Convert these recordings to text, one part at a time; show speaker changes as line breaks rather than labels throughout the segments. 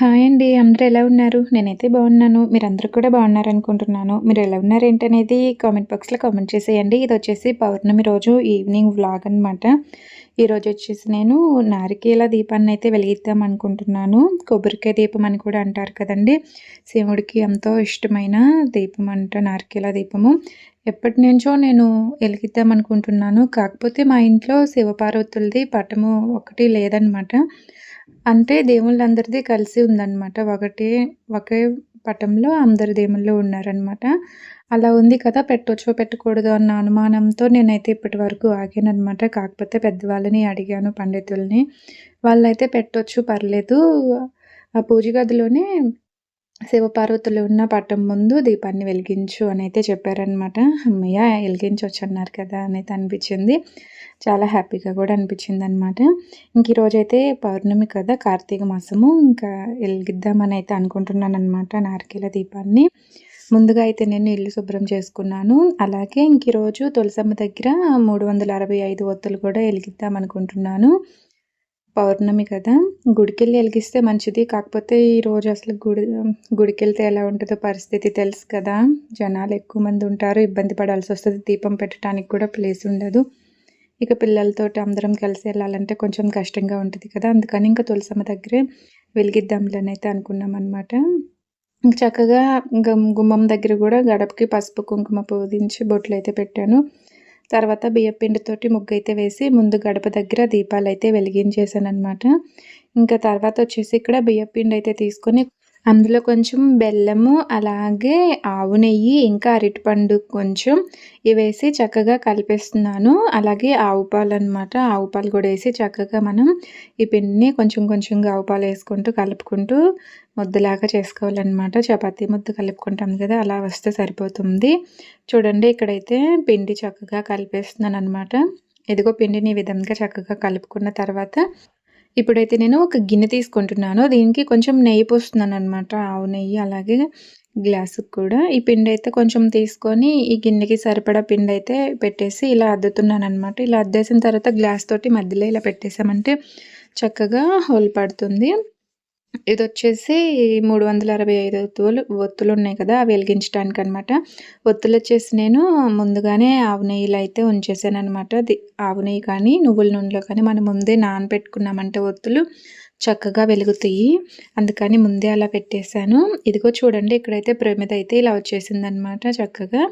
Hi అండి. అందరూ ఎలా ఉన్నారు? నేనైతే బాగున్నాను. మీరందరూ కూడా బాగున్నారనుకుంటున్నాను. మీరు ఎలా ఉన్నారు ఏంటనేది కామెంట్ బాక్స్‌లో కామెంట్ చేసేయండి. ఇది వచ్చేసి పౌర్ణమి రోజు ఈవినింగ్ వ్లాగ్ అనమాట. ఈరోజు వచ్చేసి నేను నారికేల దీపాన్ని అయితే వెలిగిద్దాం అనుకుంటున్నాను. కొబ్బరికాయ దీపం అని కూడా అంటారు కదండీ! శివుడికి ఎంతో ఇష్టమైన దీపం అంట నారికేల దీపము. ఎప్పటి నుంచో నేను వెలిగిద్దాం అనుకుంటున్నాను. కాకపోతే మా ఇంట్లో శివపార్వతులది పటము ఒకటి లేదనమాట. అంటే దేవుళ్ళందరిది కలిసి ఉందన్నమాట ఒకటే ఒకే పటంలో అందరు దేవుళ్ళు ఉన్నారనమాట. అలా ఉంది కదా! పెట్టొచ్చో, పెట్టకూడదు అన్న అనుమానంతో నేనైతే ఇప్పటి వరకు ఆగానమాట కాకపోతే పెద్దవాళ్ళని అడిగాను పండితుల్ని. వాళ్ళైతే పెట్టొచ్చు పర్లేదు. ఆ పూజ గదిలోనే శివపార్వతులు ఉన్న పట్టం ముందు దీపాన్ని వెలిగించు అని అయితే చెప్పారనమాట. అమ్మయ్య వెలిగించవచ్చు ఎలిగించొచ్చన్నారు కదా! అనేది అనిపించింది. చాలా హ్యాపీగా కూడా అనిపించిందనమాట. ఇంక ఈరోజైతే పౌర్ణమి కదా! కార్తీక మాసము. ఇంకా వెలిగిద్దామని అయితే అనుకుంటున్నాను అనమాట నారికేల దీపాన్ని. ముందుగా అయితే నేను ఇల్లు శుభ్రం చేసుకున్నాను. అలాగే ఇంక ఈరోజు తులసమ్మ దగ్గర 365 ఒత్తులు కూడా వెలిగిద్దాం అనుకుంటున్నాను. పౌర్ణమి కదా! గుడికెళ్ళి వెలిగిస్తే మంచిది. కాకపోతే ఈరోజు అసలు గుడి గుడికెళ్తే ఎలా ఉంటుందో పరిస్థితి తెలుసు కదా! జనాలు ఎక్కువ మంది ఉంటారు. ఇబ్బంది పడాల్సి వస్తుంది దీపం పెట్టడానికి కూడా ప్లేస్ ఉండదు. ఇక పిల్లలతోటి అందరం కలిసి వెళ్ళాలంటే కొంచెం కష్టంగా ఉంటుంది కదా! అందుకని ఇంకా తులసమ్మ దగ్గరే వెలిగిద్దాంలనైతే అనుకున్నాం అనమాట చక్కగా గుమ్మం దగ్గర కూడా గడపకి పసుపు, కుంకుమ పూజించి బొట్లయితే పెట్టాను. తర్వాత బియ్యపిండితోటి ముగ్గైతే వేసి ముందు గడప దగ్గర దీపాలైతే వెలిగించేసాననమాట. ఇంకా తర్వాత వచ్చేసి ఇక్కడ బియ్యపిండి అయితే తీసుకొని అందులో కొంచెం బెల్లము అలాగే ఆవు నెయ్యి ఇంకా అరటిపండు కొంచెం ఇవేసి చక్కగా కలిపేస్తున్నాను. అలాగే ఆవు పాలు అనమాట ఆవు పాలు కూడా వేసి చక్కగా మనం ఈ పిండిని కొంచెం కొంచెంగా ఆవు పాలు వేసుకుంటూ కలుపుకుంటూ ముద్దలాగా చేసుకోవాలన్నమాట. చపాతీ ముద్ద కలుపుకుంటాం కదా అలా వస్తే సరిపోతుంది. చూడండి ఇక్కడైతే పిండి చక్కగా కలిపేస్తున్నాను అనమాట ఇదిగో పిండిని ఈ విధంగా చక్కగా కలుపుకున్న తర్వాత ఇప్పుడైతే నేను ఒక గిన్నె తీసుకుంటున్నాను. దీనికి కొంచెం నెయ్యి పోస్తున్నాను అనమాట ఆవు నెయ్యి అలాగే గ్లాసుకు కూడా. ఈ పిండి అయితే కొంచెం తీసుకొని ఈ గిన్నెకి సరిపడా పిండి అయితే పెట్టేసి ఇలా అద్దుతున్నాను అనమాట ఇలా అద్దేసిన తర్వాత గ్లాస్ తోటి మధ్యలో ఇలా పెట్టేసామంటే చక్కగా హోల్ పడుతుంది. ఇది వచ్చేసి మూడు వందల అరవై ఐదు ఒత్తులు ఒత్తులు ఉన్నాయి కదా అవి వెలిగించడానికి అనమాట ఒత్తులు వచ్చేసి నేను ముందుగానే ఆవు నెయ్యిలో అయితే ఉంచేసాను అనమాట ఆవు నెయ్యి కానీ నువ్వుల నూనెలో కానీ మనం ముందే నానబెట్టుకున్నామంటే ఒత్తులు చక్కగా వెలుగుతాయి. అందుకని ముందే అలా పెట్టేశాను. ఇదిగో చూడండి ఇక్కడైతే ప్రమిద అయితే ఇలా వచ్చేసిందనమాట చక్కగా.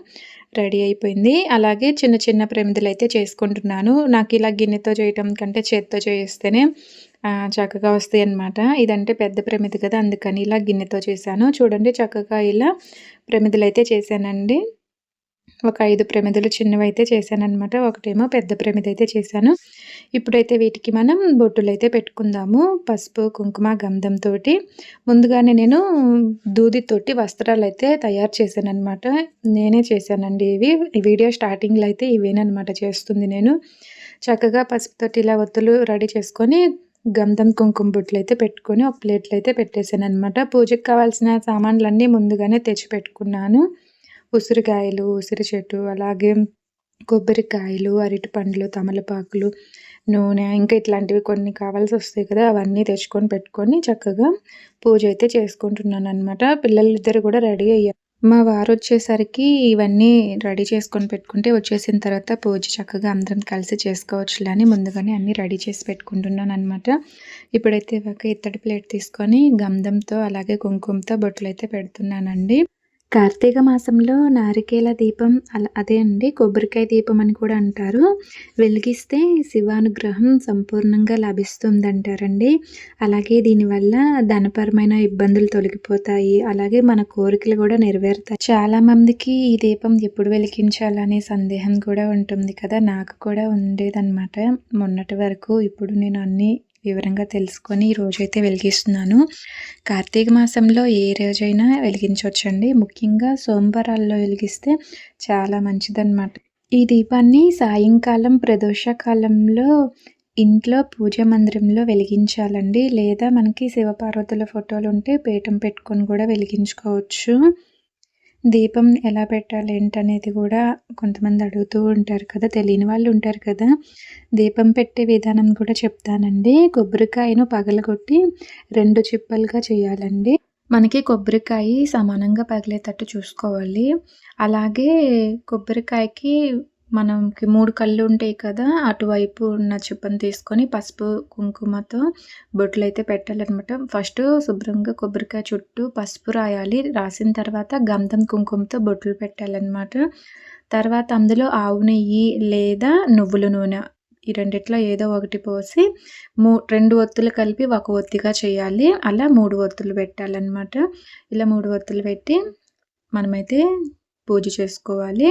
రెడీ అయిపోయింది. అలాగే చిన్న చిన్న ప్రమిదలు అయితే చేసుకుంటున్నాను. నాకు ఇలా గిన్నెతో చేయటం కంటే చేత్తో చేస్తేనే చక్కగా వస్తాయి అన్నమాట ఇదంటే పెద్ద ప్రమిది కదా అందుకని ఇలా గిన్నెతో చేశాను. చూడండి చక్కగా ఇలా ప్రమిదలు అయితే చేశానండి. ఒక ఐదు ప్రమిదలు చిన్నవి అయితే చేశానమాట ఒకటేమో పెద్ద ప్రమిద అయితే చేశాను. ఇప్పుడైతే వీటికి మనం బొట్టులు అయితే పెట్టుకుందాము పసుపు కుంకుమ గంధంతో ముందుగానే నేను దూదితోటి వస్త్రాలు అయితే తయారు చేశాను అనమాట నేనే చేశానండి ఇవి. వీడియో స్టార్టింగ్లో అయితే ఇవేనమాట చేస్తుంది నేను. చక్కగా పసుపుతోటి ఇలా ఒత్తులు రెడీ చేసుకొని గంధం కుంకుమ బొట్లు అయితే పెట్టుకొని ఒక ప్లేట్లు అయితే పెట్టేశాను అనమాట పూజకు కావాల్సిన సామాన్లన్నీ ముందుగానే తెచ్చి పెట్టుకున్నాను. ఉసిరికాయలు ఉసిరి చెట్టు అలాగే కొబ్బరికాయలు అరటి పండ్లు తమలపాకులు నూనె ఇంకా ఇట్లాంటివి కొన్ని కావాల్సి వస్తాయి కదా అవన్నీ తెచ్చుకొని పెట్టుకొని చక్కగా పూజ అయితే చేసుకుంటున్నాను అనమాట పిల్లలిద్దరు కూడా రెడీ అయ్యారు. మా వారు వచ్చేసరికి ఇవన్నీ రెడీ చేసుకొని పెట్టుకుంటే వచ్చేసిన తర్వాత పూజ చక్కగా అందరం కలిసి చేసుకోవచ్చులే అని ముందుగానే అన్నీ రెడీ చేసి పెట్టుకుంటున్నాను అనమాట ఇప్పుడైతే ఒక ఇత్తడి ప్లేట్ తీసుకొని గంధంతో అలాగే కుంకుమతో బొట్లు అయితే పెడుతున్నానండి. కార్తీక మాసంలో నారికేల దీపం అలా అదే అండి కొబ్బరికాయ దీపం అని కూడా అంటారు. వెలిగిస్తే శివానుగ్రహం సంపూర్ణంగా లభిస్తుందంటారండి. అలాగే దీనివల్ల ధనపరమైన ఇబ్బందులు తొలగిపోతాయి. అలాగే మన కోరికలు కూడా నెరవేరుతాయి. చాలా మందికి ఈ దీపం ఎప్పుడు వెలిగించాలనే సందేహం కూడా ఉంటుంది కదా. నాకు కూడా ఉండేదన్నమాట. మొన్నటి వరకు ఇప్పుడు నేను అన్నీ వివరంగా తెలుసుకొని ఈ రోజైతే వెలిగిస్తున్నాను. కార్తీక మాసంలో ఏ రోజైనా వెలిగించవచ్చండి. ముఖ్యంగా సోమవారాల్లో వెలిగిస్తే చాలా మంచిదన్నమాట. ఈ దీపాన్ని సాయంకాలం ప్రదోషకాలంలో ఇంట్లో పూజ మందిరంలో వెలిగించాలండి. లేదా మనకి శివపార్వతుల ఫోటోలు ఉంటే పీఠం పెట్టుకొని కూడా వెలిగించుకోవచ్చు. దీపం ఎలా పెట్టాలి ఏంటనేది కూడా కొంతమంది అడుగుతూ ఉంటారు కదా తెలియని వాళ్ళు ఉంటారు కదా. దీపం పెట్టే విధానం కూడా చెప్తానండి. కొబ్బరికాయను పగలగొట్టి రెండు చిప్పలుగా చేయాలండి. మనకి కొబ్బరికాయ సమానంగా పగిలేటట్టు చూసుకోవాలి. అలాగే కొబ్బరికాయకి మనకి మూడు కళ్ళు ఉంటాయి కదా అటువైపు ఉన్న చుప్పను తీసుకొని పసుపు కుంకుమతో బొట్లు అయితే పెట్టాలన్నమాట. ఫస్ట్ శుభ్రంగా కొబ్బరికాయ చుట్టూ పసుపు రాయాలి. రాసిన తర్వాత గంధం కుంకుమతో బొట్లు పెట్టాలన్నమాట. తర్వాత అందులో ఆవు నెయ్యి లేదా నువ్వుల నూనె ఈ రెండిట్లో ఏదో ఒకటి పోసి మూ రెండు ఒత్తులు కలిపి ఒక ఒత్తిగా చేయాలి. అలా మూడు ఒత్తులు పెట్టాలన్నమాట. ఇలా మూడు ఒత్తులు పెట్టి మనమైతే పూజ చేసుకోవాలి.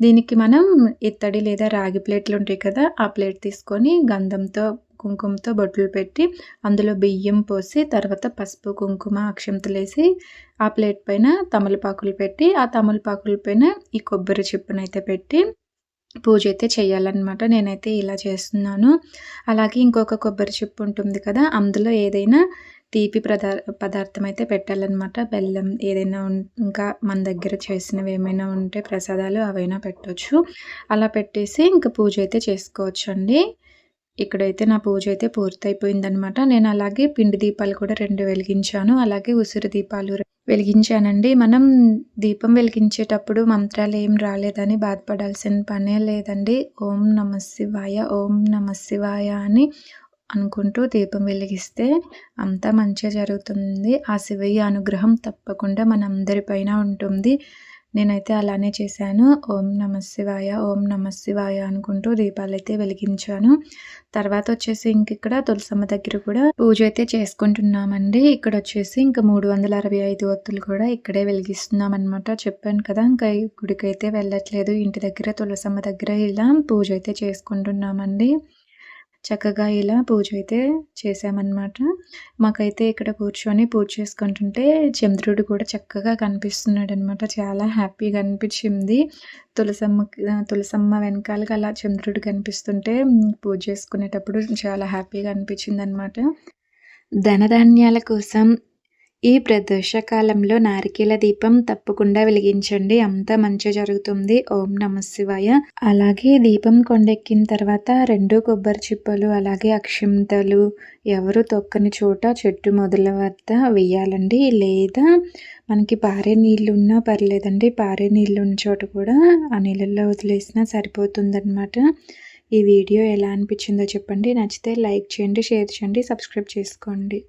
దీనికి మనం ఇత్తడి లేదా రాగి ప్లేట్లు ఉంటాయి కదా ఆ ప్లేట్ తీసుకొని గంధంతో కుంకుమతో బొట్లు పెట్టి అందులో బియ్యం పోసి తర్వాత పసుపు కుంకుమ అక్షంతలు వేసి ఆ ప్లేట్ పైన తమలపాకులు పెట్టి ఆ తమలపాకుల పైన ఈ కొబ్బరి చిప్పునైతే పెట్టి పూజ అయితే చేయాలన్నమాట. నేనైతే ఇలా చేస్తున్నాను. అలాగే ఇంకొక కొబ్బరి చిప్పు ఉంటుంది కదా అందులో ఏదైనా తీపి పదార్ పదార్థం అయితే పెట్టాలన్నమాట. బెల్లం ఏదైనా ఇంకా మన దగ్గర చేసినవి ఏమైనా ఉంటే ప్రసాదాలు అవైనా పెట్టవచ్చు అలా పెట్టేసి ఇంకా పూజ అయితే చేసుకోవచ్చు అండి ఇక్కడైతే నా పూజ అయితే పూర్తయిపోయిందనమాట నేను అలాగే పిండి దీపాలు కూడా రెండు వెలిగించాను. అలాగే ఉసిరి దీపాలు వెలిగించానండి. మనం దీపం వెలిగించేటప్పుడు మంత్రాలు ఏం రాలేదని బాధపడాల్సిన పనే లేదండి. ఓం నమ శివాయ ఓం నమ శివాయ అని అనుకుంటూ దీపం వెలిగిస్తే అంతా మంచిగా జరుగుతుంది. ఆ శివయ్య అనుగ్రహం తప్పకుండా మనందరిపైన ఉంటుంది. నేనైతే అలానే చేశాను. ఓం నమ శివాయ ఓం నమ శివాయ అనుకుంటూ దీపాలు అయితే వెలిగించాను. తర్వాత వచ్చేసి ఇంక ఇక్కడ తులసమ్మ దగ్గర కూడా పూజ అయితే చేసుకుంటున్నామండి. ఇక్కడ వచ్చేసి ఇంకా మూడు వందల అరవై ఐదు ఒత్తులు కూడా ఇక్కడే వెలిగిస్తున్నాం అనమాట చెప్పాను కదా ఇంకా గుడికి అయితే వెళ్ళట్లేదు. ఇంటి దగ్గర తులసమ్మ దగ్గర ఇలా పూజ అయితే చేసుకుంటున్నామండి. చక్కగా ఇలా పూజ అయితే చేసామన్నమాట మాకైతే ఇక్కడ కూర్చొని పూజ చేసుకుంటుంటే చంద్రుడు కూడా చక్కగా కనిపిస్తున్నాడు అనమాట చాలా హ్యాపీగా అనిపించింది. తులసమ్మ తులసమ్మ వెనకాలకి అలా చంద్రుడు కనిపిస్తుంటే పూజ చేసుకునేటప్పుడు చాలా హ్యాపీగా అనిపించింది అనమాట ధనధాన్యాల కోసం ఈ ప్రదోషకాలంలో నారికేల దీపం తప్పకుండా వెలిగించండి. అంత మంచి జరుగుతుంది. ఓం నమ శివాయ. అలాగే దీపం కొండెక్కిన తర్వాత రెండు కొబ్బరి చిప్పలు అలాగే అక్షింతలు ఎవరు తొక్కని చోట చెట్టు మొదల వద్ద వేయాలండి. లేదా మనకి పారే నీళ్ళు ఉన్నా పర్లేదండి. పారే నీళ్ళు ఉన్న చోట కూడా ఆ నీళ్ళల్లో వదిలేసినా సరిపోతుందన్నమాట. ఈ వీడియో ఎలా అనిపించిందో చెప్పండి. నచ్చితే లైక్ చేయండి షేర్ చేయండి సబ్స్క్రైబ్ చేసుకోండి.